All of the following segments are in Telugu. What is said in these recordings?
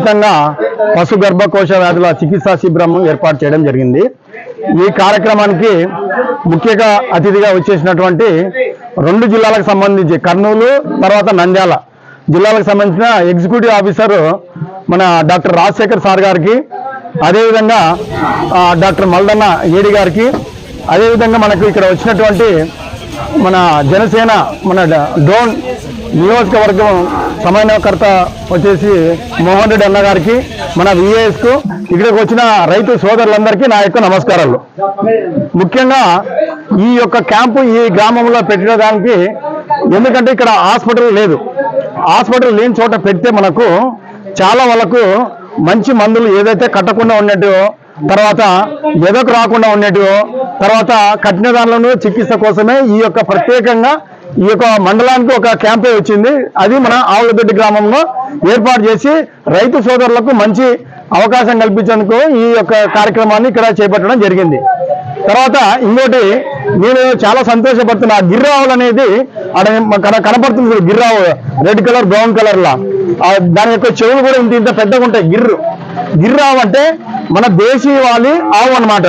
ఉచితంగా పశు గర్భకోశ వ్యాధుల చికిత్సా శిబిరం ఏర్పాటు చేయడం జరిగింది. ఈ కార్యక్రమానికి ముఖ్యంగా అతిథిగా వచ్చేసినటువంటి రెండు జిల్లాలకు సంబంధించి కర్నూలు తర్వాత నంద్యాల జిల్లాలకు సంబంధించిన ఎగ్జిక్యూటివ్ ఆఫీసర్ మన డాక్టర్ రాజశేఖర్ సార్ గారికి అదేవిధంగా డాక్టర్ మల్దన్న ఏడి గారికి అదేవిధంగా మనకు ఇక్కడ వచ్చినటువంటి మన జనసేన మన డోన్ నియోజకవర్గం సమన్వయకర్త వచ్చేసి మోహన్ రెడ్డి అన్నగారికి మన విఏఎస్కు ఇక్కడికి వచ్చిన రైతు సోదరులందరికీ నా యొక్క నమస్కారాలు. ముఖ్యంగా ఈ యొక్క క్యాంపు ఈ గ్రామంలో పెట్టడానికి ఎందుకంటే ఇక్కడ హాస్పిటల్ లేదు. హాస్పిటల్ లేని చోట పెడితే మనకు చాలా వాళ్ళకు మంచి మందులు ఏదైతే కట్టకుండా ఉన్నట్టు తర్వాత ఎదకు రాకుండా ఉన్నట్టు తర్వాత కఠిన దానిలోనూ చికిత్స కోసమే ఈ యొక్క ప్రత్యేకంగా ఈ యొక్క మండలానికి ఒక క్యాంపే వచ్చింది. అది మన ఆవులదొడ్డి గ్రామంలో ఏర్పాటు చేసి రైతు సోదరులకు మంచి అవకాశం కల్పించేందుకు ఈ యొక్క కార్యక్రమాన్ని ఇక్కడ చేపట్టడం జరిగింది. తర్వాత ఇంకోటి నేను చాలా సంతోషపడుతున్నా. ఆ గిర్రావులు అనేది అక్కడ కనపడుతుంది గిర్రావు. రెడ్ కలర్ బ్రౌన్ కలర్లా. దాని యొక్క చెవులు కూడా ఇంత ఇంత పెద్దగా ఉంటాయి. గిర్రు గిర్రావు అంటే మన దేశీయ దేశీయవాలి ఆవు అన్నమాట.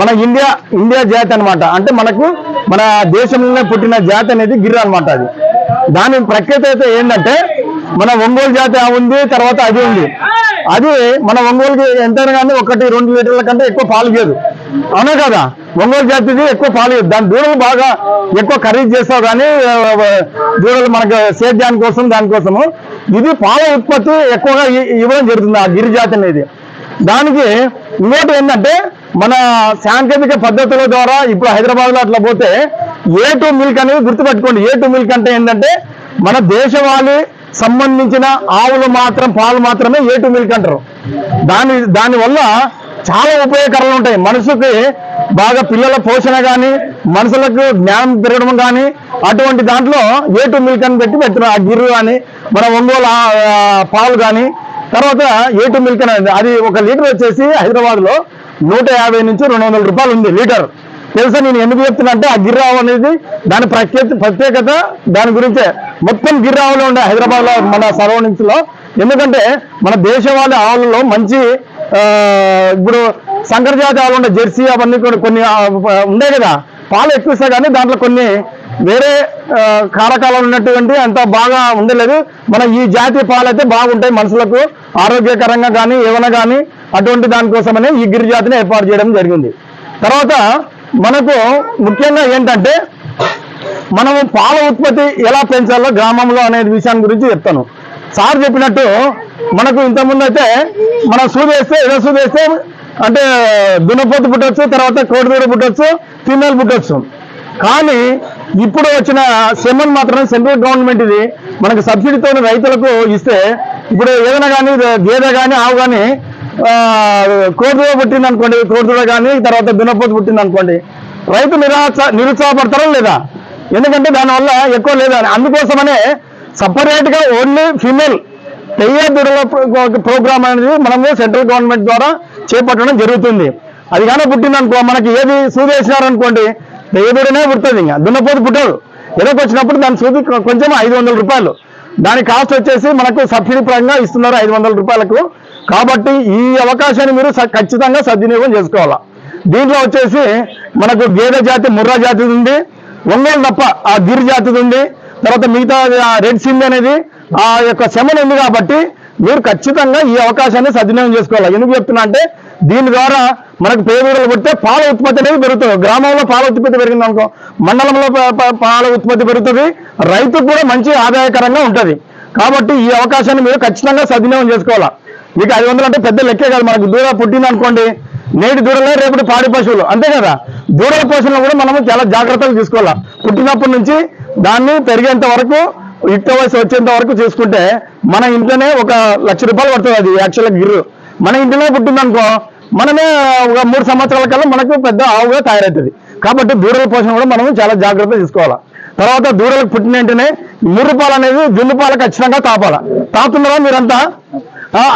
మన ఇండియా ఇండియా జాతి అన్నమాట. అంటే మనకు మన దేశంలోనే పుట్టిన జాతి అనేది గిర్ర అన్నమాట అది. దాని ప్రఖ్యాత అయితే ఏంటంటే మన ఒంగోలు జాతి ఆవు ఉంది తర్వాత అది ఉంది. అది మన ఒంగోలుకి ఎంతైనా కానీ ఒకటి రెండు లీటర్ల కంటే ఎక్కువ పాలు ఇయ్యదు. అవునా కదా? ఒంగోలు జాతిది ఎక్కువ పాలు ఇవ్వదు దాని దూడలు బాగా ఎక్కువ ఖరీదు చేస్తావు కానీ దూడలు మనకు సేద్యాని కోసం దానికోసము ఇది పాల ఉత్పత్తి ఎక్కువగా ఇవ్వడం జరుగుతుంది ఆ గిరి జాతి అనేది. దానికి ఇంకోటి ఏంటంటే మన సాంకేతిక పద్ధతుల ద్వారా ఇప్పుడు హైదరాబాద్లో అట్లా పోతే ఏ టూ మిల్క్ అనేది గుర్తుపెట్టుకోండి. ఏ టూ మిల్క్ అంటే ఏంటంటే మన దేశవాళీ సంబంధించిన ఆవులు మాత్రం పాలు మాత్రమే ఏ టూ మిల్క్ అంటారు. దాని దానివల్ల చాలా ఉపయోగకరాలు ఉంటాయి. మనసుకి బాగా పిల్లల పోషణ కానీ మనుషులకు జ్ఞానం పెరగడం కానీ అటువంటి దాంట్లో ఏ టూ మిల్క్ అని పెట్టి పెడుతున్నారు ఆ గిర్రు కానీ మన ఒంగోలు పాలు కానీ తర్వాత ఏ టూ మిల్క్ అనేది అది ఒక లీటర్ వచ్చేసి హైదరాబాద్లో నూట యాభై నుంచి రెండు వందల రూపాయలు ఉంది లీటర్. తెలుసా నేను ఎందుకు చెప్తున్నా అంటే ఆ గిర్రావు అనేది దాని ప్రత్యేక ప్రత్యేకత దాని గురించే. మొత్తం గిర్రావులో ఉండే హైదరాబాద్లో మన సరౌండింగ్స్లో. ఎందుకంటే మన దేశవాళి ఆవులలో మంచి ఇప్పుడు సంకరజాతి ఆవులు ఉండే జెర్సీ అవన్నీ కొన్ని కొన్ని ఉండే కదా. పాలు ఎక్కువ కానీ దాంట్లో కొన్ని వేరే కారకాలు ఉన్నటువంటి అంత బాగా ఉండలేదు. మన ఈ జాతి పాలు అయితే బాగుంటాయి మనుషులకు ఆరోగ్యకరంగా కానీ ఏమైనా కానీ అటువంటి దానికోసమనే ఈ గిరిజాతిని ఏర్పాటు చేయడం జరిగింది. తర్వాత మనకు ముఖ్యంగా ఏంటంటే మనము పాల ఉత్పత్తి ఎలా పెంచాలో గ్రామంలో అనే విషయాన్ని గురించి చెప్తాను. సార్ చెప్పినట్టు మనకు ఇంతకుముందు అయితే మనం సూదేస్తే ఏదో సూదేస్తే అంటే దున్నపోతు పుట్టొచ్చు తర్వాత కోడిదూడ పుట్టొచ్చు ఫీమేల్ పుట్టొచ్చు. కానీ ఇప్పుడు వచ్చిన సెమన్ మాత్రం సెంట్రల్ గవర్నమెంట్ ఇది. మనకు సబ్సిడీతో రైతులకు ఇస్తే ఇప్పుడు ఏదైనా కానీ గేదె కానీ ఆవు కానీ కోడిదూడ పుట్టింది అనుకోండి కోడిదూడ కానీ తర్వాత దున్నపోతు పుట్టింది అనుకోండి రైతు నిరాశ నిరుత్సాహపడతారా లేదా? ఎందుకంటే దానివల్ల ఎక్కువ లేదా? అని అందుకోసమనే సపరేట్గా ఓన్లీ ఫీమేల్ తెయ్య దూడల ప్రోగ్రామ్ అనేది మనము సెంట్రల్ గవర్నమెంట్ ద్వారా చేపట్టడం జరుగుతుంది. అది కానీ పుట్టిందనుకో మనకి ఏది సూదేసినారనుకోండి వేసినారనుకోండి పుడుతుంది ఇంకా. దున్నపోతు పుట్టదు ఎదకు వచ్చినప్పుడు దాని సూది కొంచెం ఐదు వందల రూపాయలు. దాని కాస్ట్ వచ్చేసి మనకు సబ్సిడీ పరంగా ఇస్తున్నారు ఐదు వందల రూపాయలకు. కాబట్టి ఈ అవకాశాన్ని మీరు స- ఖచ్చితంగా సద్వినియోగం చేసుకోవాలా. దీంట్లో వచ్చేసి మనకు గేదె జాతి ముర్రా జాతి ఉంది. ఒంగోలు తప్ప ఆ గిర్ జాతి ఉంది. తర్వాత మిగతా రెడ్ సింధ్ అనేది ఆ యొక్క శమన్ ఉంది కాబట్టి మీరు ఖచ్చితంగా ఈ అవకాశాన్ని సద్వినియోగం చేసుకోవాలి. ఎందుకు చెప్తున్నా అంటే దీని ద్వారా మనకు పేదలు పడితే పాల ఉత్పత్తి అనేది పెరుగుతుంది. గ్రామంలో పాల ఉత్పత్తి పెరిగింది అనుకో మండలంలో పాల ఉత్పత్తి పెరుగుతుంది. రైతుకు కూడా మంచి ఆదాయకరంగా ఉంటుంది. కాబట్టి ఈ అవకాశాన్ని మీరు ఖచ్చితంగా సద్వినియోగం చేసుకోవాలా? మీకు ఐదు వందలు అంటే పెద్ద లెక్కే కాదు. మనకు దూర పుట్టింది అనుకోండి నేటి దూడలే రేపటి పాడి పశువులు. అంతే కదా? దూడల పోషణలో కూడా మనము చాలా జాగ్రత్తలు తీసుకోవాలా? పుట్టినప్పటి నుంచి దాన్ని పెరిగేంత వరకు యుక్త వయసు వచ్చేంత వరకు చూసుకుంటే మన ఇంట్లోనే ఒక లక్ష రూపాయలు పడుతుంది అది యాక్చువల్గా గిర్రు. మన ఇంట్లోనే పుట్టిందనుకో మనమే ఒక మూడు సంవత్సరాల కల్లా మనకు పెద్ద ఆవుగా తయారవుతుంది కాబట్టి దూడల పోషణ కూడా మనం చాలా జాగ్రత్త తీసుకోవాలి. తర్వాత దూడలకు పుట్టిన వెంటనే ముర్రు పాలు అనేది జున్ను పాలు ఖచ్చితంగా తాపాల. తాపుతున్నారా మీరంతా?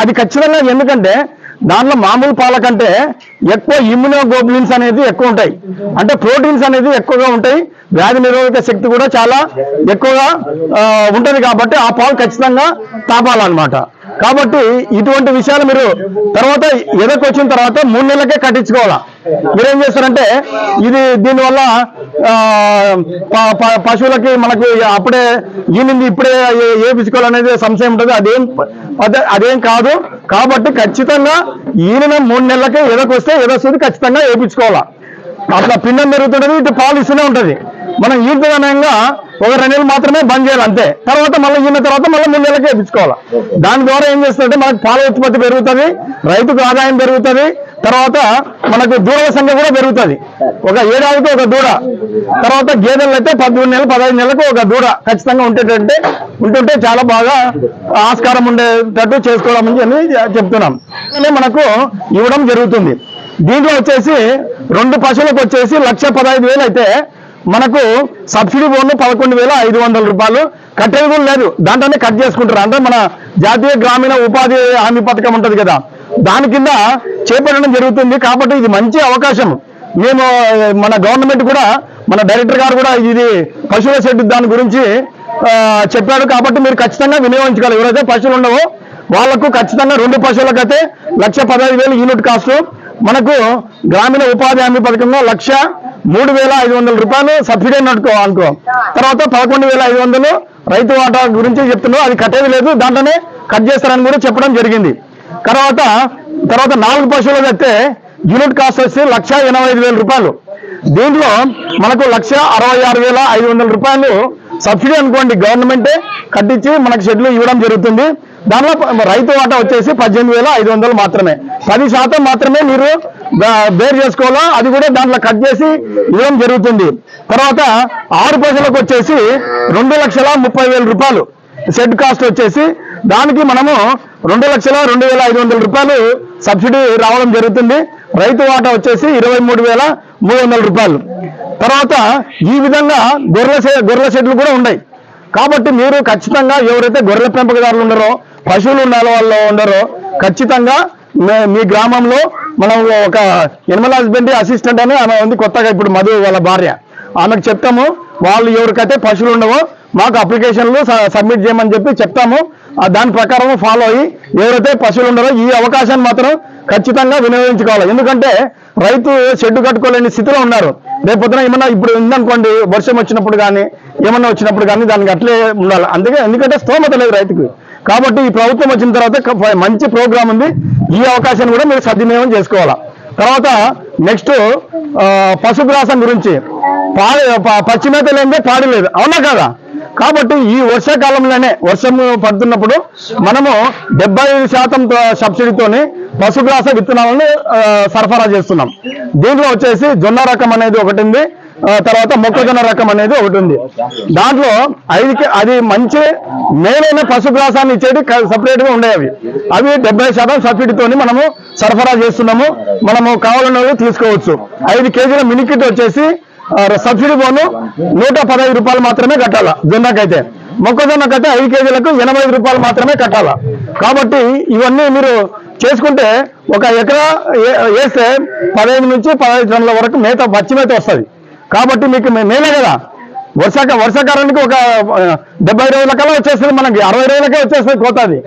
అది ఖచ్చితంగా ఎందుకంటే దాంట్లో మామూలు పాల కంటే ఎక్కువ ఇమ్యునోగ్లోబులిన్స్ అనేది ఎక్కువ ఉంటాయి. అంటే ప్రోటీన్స్ అనేది ఎక్కువగా ఉంటాయి. వ్యాధి నిరోధక శక్తి కూడా చాలా ఎక్కువగా ఉంటుంది కాబట్టి ఆ పాలు ఖచ్చితంగా తాపాలన్నమాట. కాబట్టి ఇటువంటి విషయాలు మీరు తర్వాత ఎదకు వచ్చిన తర్వాత మూడు నెలలకే కట్టించుకోవాలా? మీరేం చేస్తారంటే ఇది దీనివల్ల ఆ, ప- ప- పశువులకి మనకు అప్పుడే ఈనింది ఇప్పుడే ఏ- వేపించుకోవాలనేది సంశయం ఉంటుంది. అదేం అదేం కాదు. కాబట్టి ఖచ్చితంగా ఈయన మూడు నెలలకే ఎదకొస్తే ఎదొస్తుంది ఖచ్చితంగా వేయించుకోవాలా అట్లా పిండం పెరుగుతుంటది ఇటు పాలు ఇస్తూనే ఉంటుంది. మనం ఈతదనంగా ఒక రెండు నెలలు మాత్రమే బంద్ చేయాలి అంతే. తర్వాత మళ్ళీ ఈయన తర్వాత మళ్ళీ మూడు నెలలకే ఇప్పించుకోవాలి దాని ద్వారా ఏం చేస్తుందంటే మనకు పాల ఉత్పత్తి పెరుగుతుంది రైతుకు ఆదాయం పెరుగుతుంది తర్వాత మనకు దూడల సంఖ్య కూడా పెరుగుతుంది. ఒక ఏడాదికి ఒక దూడ తర్వాత గేదెలు అయితే పద్మూడు నెలలు పదహైదు నెలలకు ఒక దూడ ఖచ్చితంగా ఉంటేటంటే ఉంటుంటే చాలా బాగా ఆస్కారం ఉండేటట్టు చేసుకోవడం అని చెప్తున్నాం. మనకు ఇవ్వడం జరుగుతుంది. దీంట్లో వచ్చేసి రెండు పశువులకు వచ్చేసి లక్ష పదహైదు వేలు అయితే మనకు సబ్సిడీ బోన్లు పదకొండు వేల ఐదు వందల రూపాయలు. కట్టేది కూడా లేదు. దాంట్లోనే కట్ చేసుకుంటారు. అంటే మన జాతీయ గ్రామీణ ఉపాధి హామీ పథకం ఉంటుంది కదా. దాని కింద చేపట్టడం జరుగుతుంది. కాబట్టి ఇది మంచి అవకాశం. మేము మన గవర్నమెంట్ కూడా మన డైరెక్టర్ గారు కూడా ఇది పశువుల షెడ్ దాని గురించి చెప్పాడు. కాబట్టి మీరు ఖచ్చితంగా వినియోగించగలరు ఎవరైతే పశువులు ఉండవో వాళ్ళకు ఖచ్చితంగా రెండు పశువులకైతే లక్ష పదహైదు వేలు యూనిట్ కాస్ట్. మనకు గ్రామీణ ఉపాధి హామీ పథకంలో లక్ష మూడు వేల ఐదు వందల రూపాయలు సబ్సిడీ అనుకో అనుకో. తర్వాత పదకొండు వేల ఐదు వందలు రైతు వాటా గురించి చెప్తున్నావు అది కట్టేది లేదు దాంట్లోనే కట్ చేస్తారని కూడా చెప్పడం జరిగింది. తర్వాత తర్వాత నాలుగు పశువులకు అయితే యూనిట్ కాస్ట్ వచ్చి లక్ష ఎనభై ఐదు వేల రూపాయలు. దీంట్లో మనకు లక్ష అరవై ఆరు వేల ఐదు వందల రూపాయలు సబ్సిడీ అనుకోండి గవర్నమెంటే కట్టించి మనకు షెడ్లు ఇవ్వడం జరుగుతుంది. దానిలో రైతు వాటా వచ్చేసి పద్దెనిమిది వేల ఐదు వందలు మాత్రమే. పది శాతం మాత్రమే మీరు బేరు బేర్ చేసుకోవాలా? అది కూడా దాంట్లో కట్ చేసి ఇవ్వడం జరుగుతుంది. తర్వాత ఆరు పైసలకు వచ్చేసి రెండు లక్షల ముప్పై వేల రూపాయలు షెడ్ కాస్ట్ వచ్చేసి దానికి మనము రెండు లక్షల రెండు వేల ఐదు వందల రూపాయలు సబ్సిడీ రావడం జరుగుతుంది. రైతు వాటా వచ్చేసి ఇరవై మూడు వేల మూడు వందల రూపాయలు. తర్వాత ఈ విధంగా గొర్రెల గొర్రెల షెడ్లు కూడా ఉన్నాయి. కాబట్టి మీరు ఖచ్చితంగా ఎవరైతే గొర్రెల పెంపకదారులు ఉన్నారో పశువులు ఉన్న వాళ్ళు ఉండరో. ఖచ్చితంగా మీ గ్రామంలో మనం ఒక ఎనిమల్ హస్బెండరీ అసిస్టెంట్ అని ఆమె ఉంది కొత్తగా ఇప్పుడు మధు వాళ్ళ భార్య. ఆమెకు చెప్తాము వాళ్ళు ఎవరికైతే పశువులు ఉండవో మాకు అప్లికేషన్లు స- సబ్మిట్ చేయమని చెప్పి చెప్తాము. దాని ప్రకారం ఫాలో అయ్యి ఎవరైతే పశువులు ఉండరో ఈ అవకాశాన్ని మాత్రం ఖచ్చితంగా వినియోగించుకోవాలి. ఎందుకంటే రైతు షెడ్ కట్టుకోలేని స్థితిలో ఉన్నారు. రేపొద్దున ఏమన్నా ఇప్పుడు ఉందనుకోండి వర్షం వచ్చినప్పుడు కానీ ఏమన్నా వచ్చినప్పుడు కానీ దానికి అట్లే ఉండాలి. అందుకే ఎందుకంటే స్తోమత లేదు రైతుకు. కాబట్టి ఈ ప్రభుత్వం వచ్చిన తర్వాత మంచి ప్రోగ్రామ్ ఉంది. ఈ అవకాశాన్ని కూడా మీరు సద్వినియోగం చేసుకోవాలా? తర్వాత నెక్స్ట్ పశుగ్రాసం గురించి. పాడి ప- లేదే పాడి లేదు. అవునా కదా? కాబట్టి ఈ వర్షాకాలంలోనే వర్షం పడుతున్నప్పుడు మనము డెబ్బై శాతం సబ్సిడీతోని పశుగ్రాస విత్తనాలను సరఫరా చేస్తున్నాం. దీంట్లో వచ్చేసి జొన్న రకం అనేది ఒకటి ఉంది. తర్వాత మొక్కజొన్న రకం అనేది ఒకటి ఉంది. దాంట్లో ఐదు అది మంచి మేలైన పశుగ్రాసాన్ని ఇచ్చేది సపరేట్గా ఉండేవి అవి. డెబ్బై శాతం సబ్సిడీతో మనము సరఫరా చేస్తున్నాము. మనము కావాలన్న తీసుకోవచ్చు. ఐదు కేజీల మినికిట్ వచ్చేసి సబ్సిడీ బోను నూట పదహైదు రూపాయలు మాత్రమే కట్టాల జొన్నకైతే. మొక్కజొన్నకైతే ఐదు కేజీలకు ఎనభై ఐదు రూపాయలు మాత్రమే కట్టాల. కాబట్టి ఇవన్నీ మీరు చేసుకుంటే ఒక ఎకరా వేస్తే పదహైదు నుంచి పదహైదు టన్నుల వరకు మేత పచ్చి మేత వస్తుంది. కాబట్టి మీకు మే- మేలే కదా. వర్షాక వర్షాకాలానికి ఒక డెబ్బై రోజుల కల్లా వచ్చేస్తుంది మనకి. అరవై రోజులకే వచ్చేస్తుంది కోతది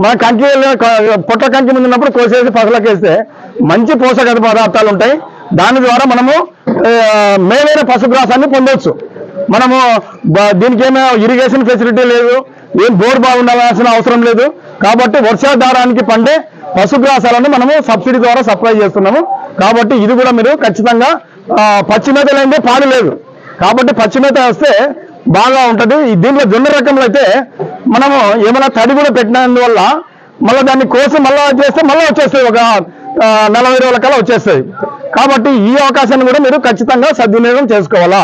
మన కంకి పొట్ట పొట్ల కంకి ముందు ఉన్నప్పుడు కోసేసి పసలకేస్తే మంచి పోషక పదార్థాలు ఉంటాయి. దాని ద్వారా మనము మేలైన పశుగ్రాసాన్ని పొందవచ్చు మనము దీనికి ఏమైనా ఇరిగేషన్ ఫెసిలిటీ లేదు. ఏం బోర్ బాగుండాల్సిన అవసరం లేదు. కాబట్టి వర్షాధారానికి పండే పశుగ్రాసాలను మనము సబ్సిడీ ద్వారా సప్లై చేస్తున్నాము. కాబట్టి ఇది కూడా మీరు ఖచ్చితంగా పచ్చిమేత పచ్చి పాలు లేదు. కాబట్టి పచ్చి మేత వస్తే బాగా ఉంటుంది. ఈ దీంట్లో జొన్న రకంలో అయితే మనము ఏమైనా తడి కూడా పెట్టినందువల్ల మళ్ళీ దాన్ని కోసి మళ్ళీ చేస్తే మళ్ళీ వచ్చేస్తాయి. ఒక నలభై రోజుల కల్లా కాబట్టి ఈ అవకాశాన్ని కూడా మీరు ఖచ్చితంగా సద్వినియోగం చేసుకోవాలా.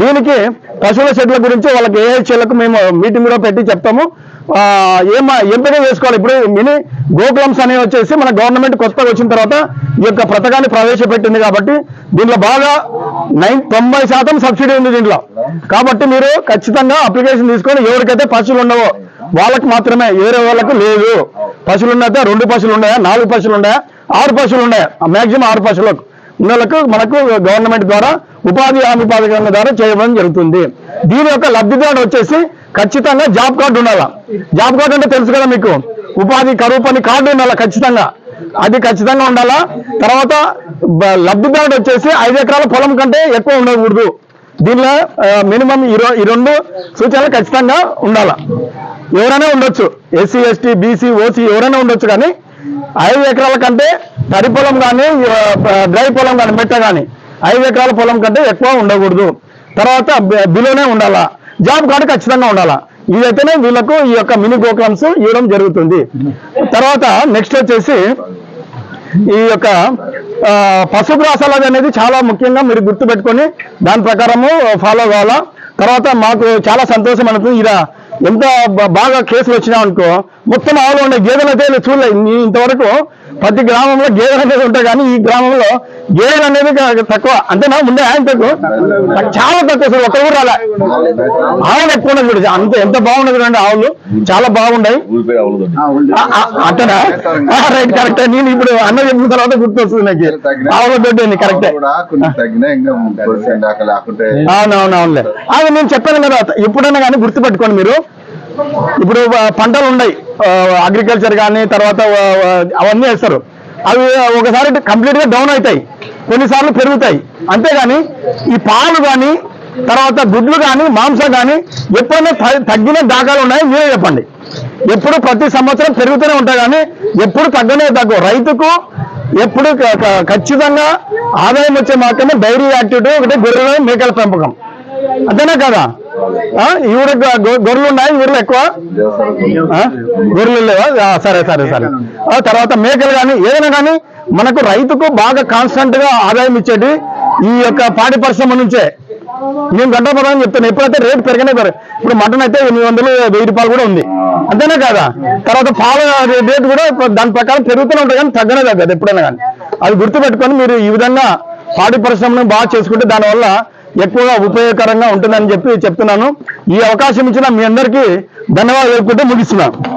దీనికి పశువుల షెడ్ల గురించి వాళ్ళకి ఏ చెల్లకు మేము మీటింగ్ కూడా పెట్టి చెప్తాము. ఏం ఎంపిక చేసుకోవాలి ఇప్పుడు మినీ గోకులమ్స్ అనేవి వచ్చేసి మన గవర్నమెంట్ కొత్తగా వచ్చిన తర్వాత ఈ యొక్క పథకాన్ని ప్రవేశపెట్టింది కాబట్టి దీంట్లో బాగా నైన్ తొంభై శాతం సబ్సిడీ ఉంది దీంట్లో. కాబట్టి మీరు ఖచ్చితంగా అప్లికేషన్ తీసుకొని ఎవరికైతే పశువులు ఉండవో వాళ్ళకి మాత్రమే వేరే వాళ్ళకు లేదు. పశువులు ఉన్నాయితే రెండు పశువులు ఉన్నాయా? నాలుగు పశువులు ఉన్నాయా? ఆరు పశువులు ఉన్నాయా? మ్యాక్సిమం ఆరు పశువులకు. ఉన్నలకు మనకు గవర్నమెంట్ ద్వారా ఉపాధి హామీ పథకం ద్వారా చేయడం జరుగుతుంది. దీని యొక్క లబ్ధిదారుడు వచ్చేసి ఖచ్చితంగా జాబ్ కార్డు ఉండాలా? జాబ్ కార్డు అంటే తెలుసు కదా మీకు? ఉపాధి కరువు పని కార్డు ఉండాలా ఖచ్చితంగా? అది ఖచ్చితంగా ఉండాలా? తర్వాత బ- లబ్ధిదారుడు వచ్చేసి ఐదు ఎకరాల పొలం కంటే ఎక్కువ ఉండకూడదు. దీనిలో మినిమం ఈ ఈ రెండు సూచనలు ఖచ్చితంగా ఉండాలా? ఎవరైనా ఉండొచ్చు. ఎస్సీ ఎస్టీ బీసీ ఓసీ ఎవరైనా ఉండొచ్చు కానీ ఐదు ఎకరాల కంటే తడి పొలం కానీ డ్రై పొలం కానీ మెట్ట కానీ ఐదు ఎకరాల పొలం కంటే ఎక్కువ ఉండకూడదు. తర్వాత బిలోనే ఉండాలా? జాబ్ కార్డు ఖచ్చితంగా ఉండాలా. ఇదైతేనే వీళ్ళకు ఈ యొక్క మినీ గోకులమ్స్ ఇవ్వడం జరుగుతుంది. తర్వాత నెక్స్ట్ వచ్చేసి ఈ యొక్క ఆ, పసుపు రాసాలది అనేది చాలా ముఖ్యంగా మీరు గుర్తుపెట్టుకొని దాని ప్రకారము ఫాలో కావాలా. తర్వాత మాకు చాలా సంతోషం అనుకుంది ఇలా ఎంత బాగా కేసులు వచ్చినా అనుకో మొత్తం ఆవులు ఉండే గేదెలు అయితే చూడలేదు ఇంతవరకు ప్రతి గ్రామంలో గేదెలు అనేది ఉంటాయి కానీ ఈ గ్రామంలో గేదెలు అనేది తక్కువ. అంతేనా ముందే ఆయనకు చాలా తక్కువ సార్ ఒక్క ఊరు రాలే. ఆవులు ఎక్కువ ఉన్నది అంత ఎంత బాగున్నది చూడండి ఆవులు. చాలా బాగున్నాయి. అట్టనా రైట్ కరెక్ట్. నేను ఇప్పుడు అన్న చెప్పిన తర్వాత గుర్తొస్తుంది నాకు. ఆవుల దొడ్డి కరెక్టే. కూడా అవునవునవునులే అది నేను చెప్పాను కదా ఎప్పుడైనా కానీ గుర్తుపెట్టుకోండి మీరు. ఇప్పుడు పంటలు ఉన్నాయి. అగ్రికల్చర్ కానీ తర్వాత అవన్నీ వేస్తారు. అవి ఒకసారి కంప్లీట్గా డౌన్ అవుతాయి. కొన్నిసార్లు పెరుగుతాయి. అంతేగాని ఈ పాలు కానీ తర్వాత గుడ్లు కానీ మాంసం కానీ ఎప్పుడైనా తగ్గిన దాఖలు ఉన్నాయి మీరే చెప్పండి. ఎప్పుడు ప్రతి సంవత్సరం పెరుగుతూనే ఉంటాయి కానీ ఎప్పుడు తగ్గనే తగ్గు రైతుకు ఎప్పుడు ఖచ్చితంగా ఆదాయం వచ్చే మాత్రమే డైరీ యాక్టివిటీ ఒకటి గొర్రెలు మేకల పెంపకం. అంతేనా కదా? ఆ, గొర్రెలు ఉన్నాయి? ఈ ఎక్కువ? గొర్రెలు లేవా? సరే సరే సరే. తర్వాత మేకలు కానీ ఏదైనా కానీ మనకు రైతుకు బాగా కాన్స్టెంట్గా ఆదాయం ఇచ్చేది ఈ యొక్క పాడి పరిశ్రమ నుంచే. నేను గంట పదాన్ని చెప్తాను ఎప్పుడైతే రేటు పెరగనే పెరగ ఇప్పుడు మటన్ అయితే ఎనిమిది వందలు వెయ్యి రూపాయలు కూడా ఉంది. అంతేనా కాదా? తర్వాత పాల రేటు కూడా దాని ప్రకారం పెరుగుతూనే ఉంటాయి కానీ తగ్గనే తగ్గదు ఎప్పుడైనా కానీ అది గుర్తుపెట్టుకొని మీరు ఈ విధంగా పాడి పరిశ్రమను బాగా చేసుకుంటే దానివల్ల ఎక్కువగా ఉపయోగకరంగా ఉంటుందని చెప్పి చెప్తున్నాను. ఈ అవకాశం ఇచ్చిన మీ అందరికీ ధన్యవాదాలు తెలుపుకుంటూ ముగిస్తున్నాను